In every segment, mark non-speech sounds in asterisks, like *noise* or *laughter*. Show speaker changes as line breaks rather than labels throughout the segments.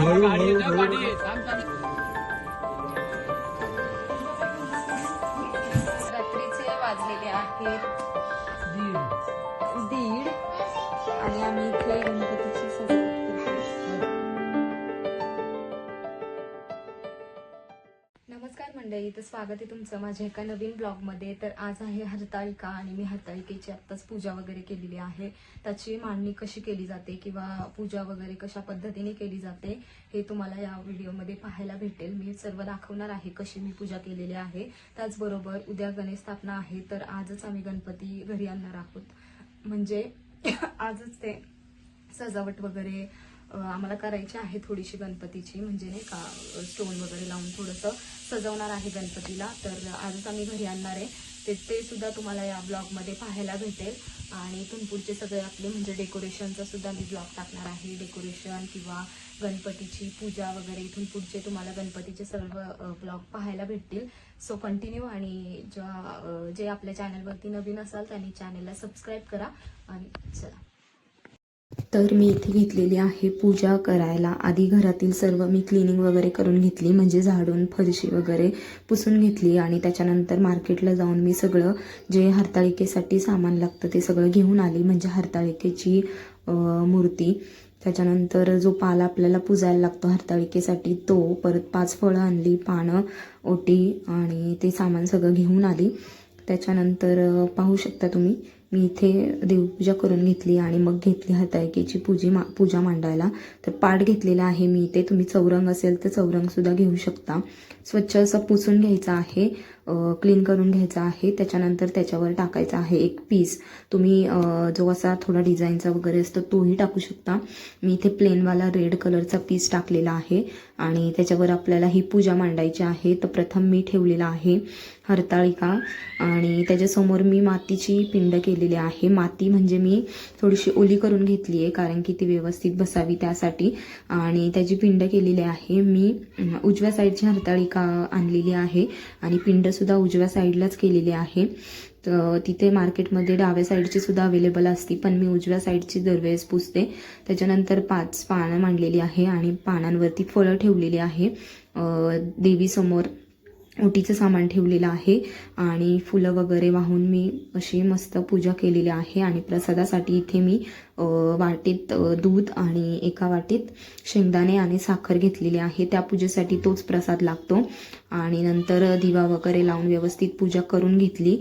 हळू हळू
मंडळी तर स्वागत आहे तुमचं माझ्या एका नवीन ब्लॉगमध्ये. तर आज आहे हरताळिका आणि मी हरताळिकेची आत्ताच पूजा वगैरे केलेली आहे. त्याची मांडणी कशी केली जाते किंवा पूजा वगैरे कशा पद्धतीने केली जाते हे तुम्हाला या व्हिडिओमध्ये पाहायला भेटेल. मी सर्व दाखवणार आहे कशी मी पूजा केलेली आहे. त्याचबरोबर उद्या गणेश स्थापना आहे तर आजच आम्ही गणपती घरी आणणार आहोत. म्हणजे *coughs* आजच ते सजावट वगैरे आम्हाला करायची आहे थोडीशी गणपतीची म्हणजे नाही का स्टोन वगैरे लावून थोडंसं सजवणार आहे गणपतीला. तर आजच आम्ही घरी आणणार आहे. ते ते सुद्धा तुम्हाला या ब्लॉगमध्ये पाहायला भेटेल. आणि इथून पुढचे सगळे आपले म्हणजे डेकोरेशनचा सुद्धा मी ब्लॉग टाकणार आहे. डेकोरेशन किंवा गणपतीची पूजा वगैरे इथून पुढचे तुम्हाला गणपतीचे सर्व ब्लॉग पाहायला भेटतील. सो कंटिन्यू आणि ज्या जे आपल्या चॅनलवरती नवीन असाल त्यांनी चॅनलला सबस्क्राईब करा. आणि चला.
तर मी इथे घेतलेली आहे पूजा करायला. आधी घरातील सर्व मी क्लिनिंग वगैरे करून घेतली म्हणजे झाडून फरशी वगैरे पुसून घेतली आणि त्याच्यानंतर मार्केटला जाऊन मी सगळं जे हरताळिकेसाठी सामान लागतं ते सगळं घेऊन आली म्हणजे हरताळिकेची मूर्ती. त्याच्यानंतर जो पाला आपल्याला पुजायला लागतो हरताळिकेसाठी तो परत पाच फळं आणली पानं ओटी आणि ते सामान सगळं घेऊन आली. त्याच्यानंतर पाहू शकता तुम्ही मी इथे देवपूजा करून घेतली आणि मग घेतली हरताळिकेची पूजी मा पूजा मांडायला. तर पाठ घेतलेला आहे मी इथे. तुम्ही चौरंग असेल तर चौरंगसुद्धा घेऊ शकता. स्वच्छ असं पुसून घ्यायचं आहे. क्लीन करून घ्यायचा आहे. त्याच्यानंतर त्याच्यावर टाकायचा आहे एक पीस तुम्ही जो असा थोडा डिझाईनचा वगैरे असतो तोही टाकू शकता. मी इथे प्लेनवाला रेड कलरचा पीस टाकलेला आहे. आणि त्याच्यावर आपल्याला ही पूजा मांडायची आहे. तर प्रथम मी ठेवलेला आहे हरताळिका आणि त्याच्यासमोर मी मातीची पिंड केलेली आहे. माती म्हणजे मी थोडीशी ओली करून घेतली आहे कारण की ती व्यवस्थित बसावी त्यासाठी. आणि त्याची पिंड केलेली आहे. मी उजव्या साईडची हरताळिका आणलेली आहे. आणि पिंड सुद्धा उजव्या साईडलाच केलेली आहे. तर तिथे मार्केटमध्ये डाव्या साईडची सुद्धा अवेलेबल असती पण मी उजव्या साईडची दरवेळेस पुसते. त्याच्यानंतर पाच पानं मांडलेली आहे आणि पानांवरती फळं ठेवलेली आहे. देवीसमोर ओटीचं सामान ठेवलेलं आहे आणि फुलं वगैरे वाहून मी अशी मस्त पूजा केलेली आहे आणि प्रसादासाठी इथे मी वाटीत दूध आणि एका वाटीत शेंगदाणे आणि साखर घेतलेली आहे. त्या पूजेसाठी तोच प्रसाद लागतो. आणि नंतर दिवा वगैरे लावून व्यवस्थित पूजा करून घेतली.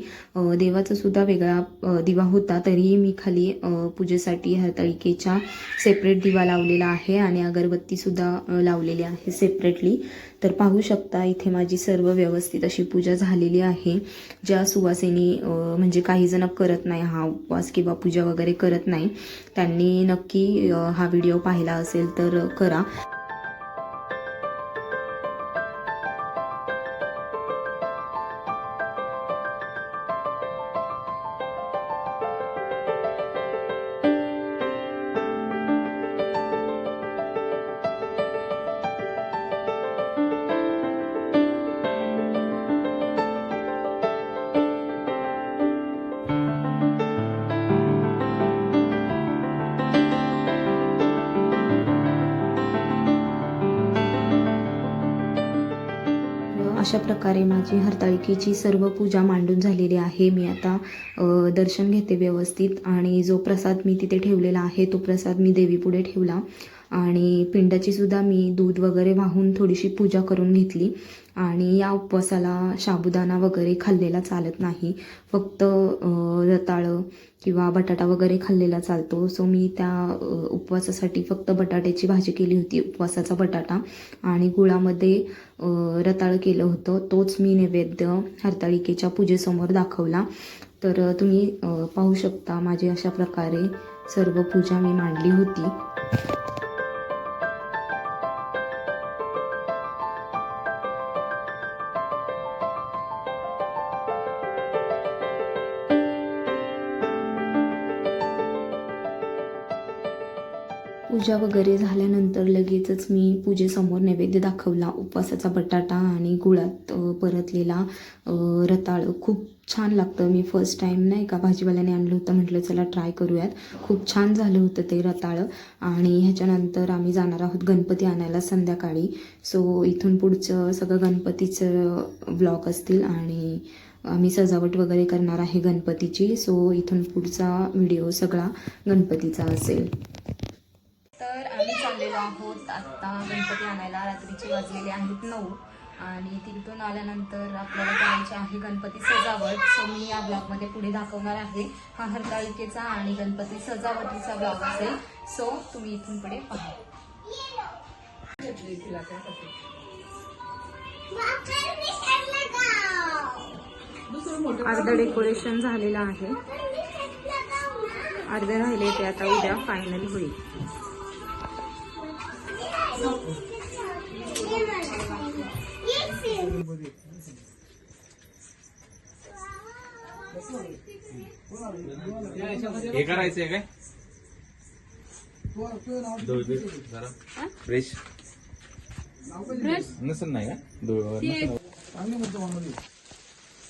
देवाचा सुद्धा वेगळा दिवा होता. तरीही मी खाली पूजेसाठी हरताळिकेच्या सेपरेट दिवा लावलेला आहे आणि अगरबत्तीसुद्धा लावलेली आहे सेपरेटली तर पाहू शकता इथे माझी सर्व व्यवस्थित अशी पूजा झालेली आहे. ज्या सुवासिनी म्हणजे काहीजण करत नाही हा उपवास किंवा पूजा वगैरे करत नाही त्यांनी नक्की हा व्हिडिओ पाहिला असेल तर करा. अशा प्रकारे माझी हरताळिकेची सर्व पूजा मांडून झालेली आहे. मी आता दर्शन घेते व्यवस्थित आणि जो प्रसाद मी तिथे ठेवलेला आहे तो प्रसाद मी देवीपुढे ठेवला. आणि पिंडाची सुद्धा मी दूध वगैरे वाहून थोडीशी पूजा करून घेतली. आणि या उपवासाला साबुदाणा वगैरे खाल्लेला चालत नाही. फक्त रताळं किंवा बटाटा वगैरे खाल्लेला चालतो. सो मी त्या उपवासासाठी फक्त बटाट्याची भाजी केली होती उपवासाचा बटाटा. आणि गुळामध्ये रताळं केलं होतं. तोच मी नैवेद्य हरताळिकेच्या पूजेसमोर दाखवला. तर तुम्ही पाहू शकता माझी अशा प्रकारे सर्व पूजा मी मांडली होती. पूजा वगैरे झाल्यानंतर लगेचच मी पूजेसमोर नैवेद्य दाखवला. उपवासाचा बटाटा आणि गुळात परतलेला रताळ रताळं. खूप छान लागतं. मी फर्स्ट टाईम नाही का भाजीवाल्याने आणलं होतं. म्हटलं चला ट्राय करूयात. खूप छान झालं होतं ते रताळं. आणि ह्याच्यानंतर आम्ही जाणार आहोत गणपती आणायला संध्याकाळी. सो इथून पुढचं सगळं गणपतीचं ब्लॉग असतील आणि आम्ही सजावट वगैरे करणार आहे गणपतीची. सो इथून पुढचा व्हिडिओ सगळा गणपतीचा असेल.
तर आम्ही चाललेलो आहोत आत्ता गणपती आणायला. रात्रीची वाजलेली आहेत नऊ. आणि तिथून आल्यानंतर आपल्याला करायची आहे गणपती सजावट. सो मी या ब्लॉगमध्ये पुढे दाखवणार आहे हा हरताळिकेचा आणि गणपती सजावटीचा ब्लॉग असेल. सो तुम्ही इथून पुढे पहा. अर्ध डेकोरेशन झालेलं आहे. अर्धे राहिले ते आता उद्या फायनल होईल.
हे करायचंय काय फ्रेश। नसेल नाही का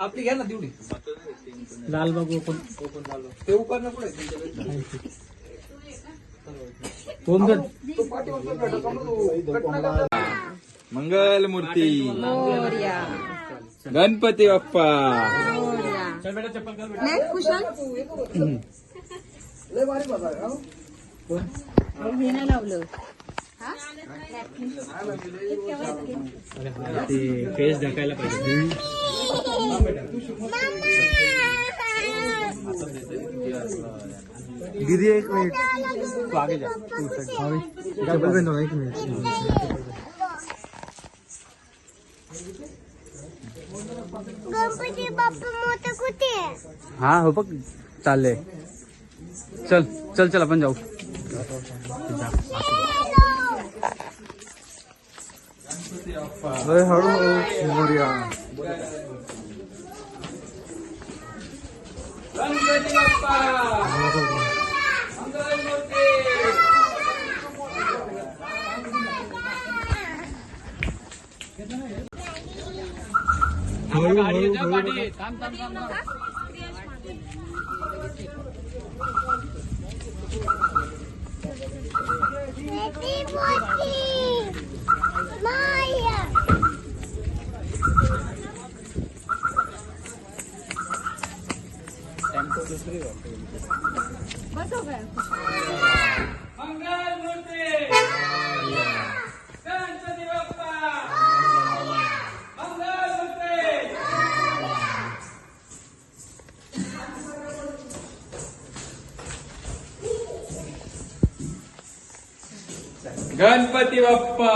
आपली घ्या ना तेवढी लालबाग ओपन ते ओपन. ना पुढे दोन जण
मंगल मूर्ती. गणपती बाप्पा.
ते फेस ढकायला पाहिजे.
दीदी एक मिनिट।
तू आगे जा।
डबल पेन एक मिनिट।
गणपती बाप्पा मोठं कुठे आहे?
हा हो बघ चाललंय चल चल चल आपण जाऊ
हळूहळू मोर्या।
गणपती बाप्पा मंगल मूर्ती
हळू हळू हळू
रेती मोठी माया
मंगल मूर्ती गणपती बाप्पा मंगल मूर्ती गणपती बाप्पा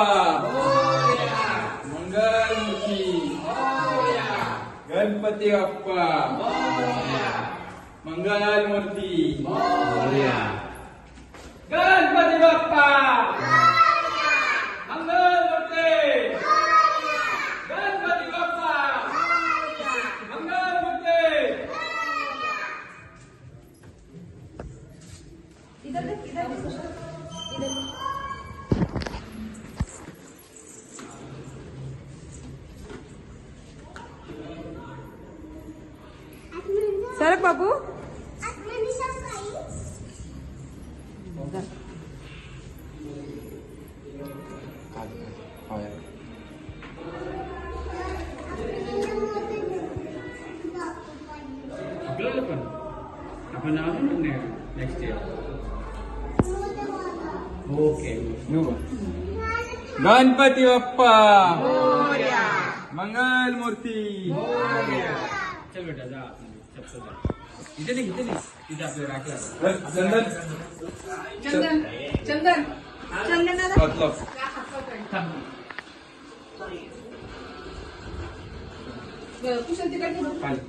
मंगल मूर्ती गणपती बाप्पा मंगल मूर्ती गणपती बाप्पा मंगल मूर्ती गणपती बाप्पा मंगल मूर्ती
इधर देख इधर देख इधर देख. सरक बाबू
next year okay
Ganpati Bappa मंगल मूर्ती
चल बेटा जा. इथे नाही इथे नाही तिथे आपल्याला राखला
चंदन.
चंदन. चंदन. चंदन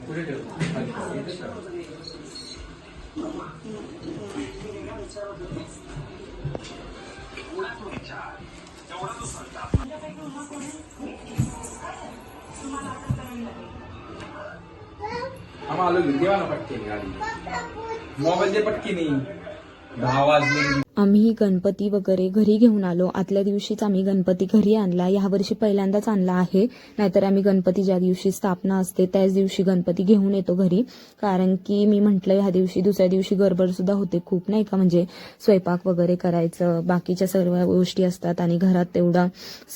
कुठे ठेव. आम्हाला आलो घेऊन देवा ना पटकीने गाडी. मोबाईल दे दहा वाजले.
आम्ही गणपती वगैरे घरी घेऊन आलो. आदल्या दिवशीच आम्ही गणपती घरी आणला. यावर्षी पहिल्यांदाच आणला आहे. नाहीतर आम्ही गणपती ज्या दिवशी स्थापना असते त्याच दिवशी गणपती घेऊन येतो घरी. कारण की मी म्हटलं ह्या दिवशी दुसऱ्या दिवशी गडबड सुद्धा होते खूप नाही का? म्हणजे स्वयंपाक वगैरे करायचं बाकीच्या सर्व गोष्टी असतात आणि घरात तेवढा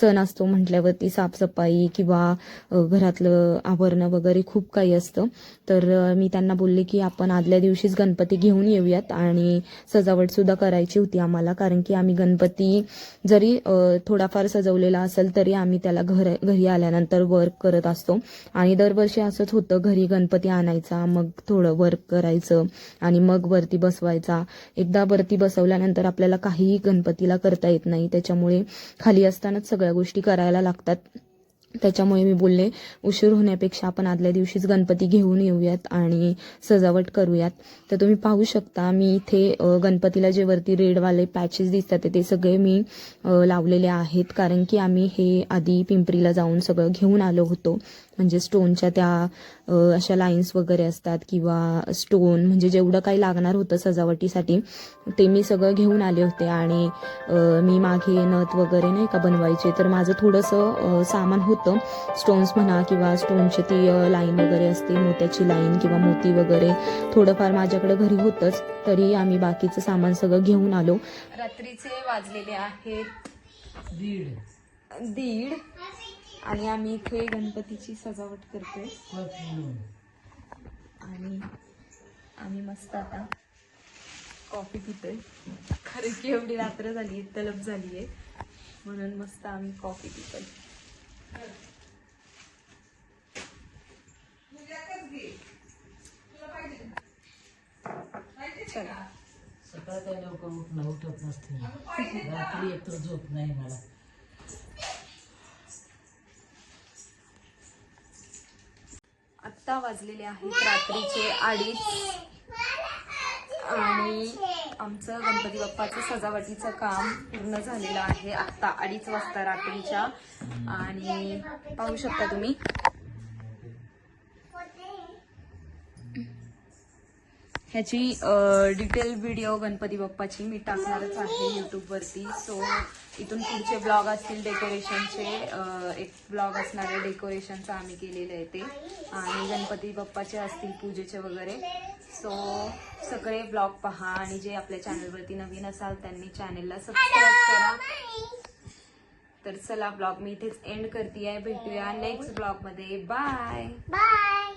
सण असतो म्हटल्यावरती साफसफाई किंवा घरातलं आवरणं वगैरे खूप काही असतं. तर मी त्यांना बोलले की आपण आदल्या दिवशीच गणपती घेऊन येऊयात आणि सजावट सुद्धा करायची. होती आम्हाला. कारण की आम्ही गणपती जरी थोडाफार सजवलेला असेल तरी आम्ही त्याला घर घरी आल्यानंतर वर्क करत असतो. आणि दरवर्षी असंच होतं घरी गणपती आणायचा मग थोडं वर्क करायचं आणि मग वरती बसवायचा. एकदा वरती बसवल्यानंतर आपल्याला काहीही गणपतीला करता येत नाही. त्याच्यामुळे खाली असतानाच सगळ्या गोष्टी करायला लागतात. त्याच्यामुळे मी बोलले उशीर होण्यापेक्षा आपण आदल्या दिवशीच गणपती घेऊन येऊयात आणि सजावट करूयात. तर तुम्ही पाहू शकता मी इथे गणपतीला जे वरती रेडवाले पॅचेस दिसतात ते सगळे मी लावलेले आहेत. कारण की आम्ही हे आधी पिंपरीला जाऊन सगळं घेऊन आलो होतो. म्हणजे स्टोनच्या त्या अशा लाईन्स वगैरे असतात किंवा स्टोन म्हणजे जेवढं काही लागणार होतं सजावटीसाठी ते मी सगळं घेऊन आले होते आणि मी मागे नथ वगैरे नाही का बनवायचे तर माझं थोडंसं सामान होतं. स्टोन्स म्हणा किंवा स्टोनची ती लाईन वगैरे असते मोत्याची लाईन किंवा मोती वगैरे थोडंफार माझ्याकडे घरी होतंच तरी आम्ही बाकीचं सामान सगळं घेऊन आलो.
रात्रीचे वाजलेले आहेत. दीड. दीड? आणि आम्ही इथे गणपतीची सजावट करतोय. आणि आम्ही मस्त आता कॉफी पितोय. खरं की एवढी रात्र झाली तलब झाली आहे म्हणून मस्त आम्ही कॉफी पितोय. चला.
सकाळ काय लवकर उठणं उठत नसते. रात्री एकतर झोप नाही मला.
आत्ता वाजलेले आहेत रात्रीचे अडीच. आणि आमचं गणपती बाप्पाचं सजावटीचं काम पूर्ण झालेलं आहे. आत्ता अडीच वाजता रात्रीच्या. आणि पाहू शकता तुम्ही. ह्याची डिटेल व्हिडिओ गणपती बाप्पाची मी टाकणारच आहे यूट्यूबवरती सो इथून पुढचे ब्लॉग असतील डेकोरेशनचे एक ब्लॉग असणार आहे डेकोरेशनचं आम्ही केलेलं आहे ते. आणि गणपती बाप्पाचे असतील पूजेचे वगैरे. सो सगळे ब्लॉग पहा आणि जे आपल्या चॅनलवरती नवीन असाल त्यांनी चॅनलला सबस्क्राईब करा. तर चला ब्लॉग मी इथेच एंड करते आहे भेटूया नेक्स्ट ब्लॉगमध्ये बाय
बाय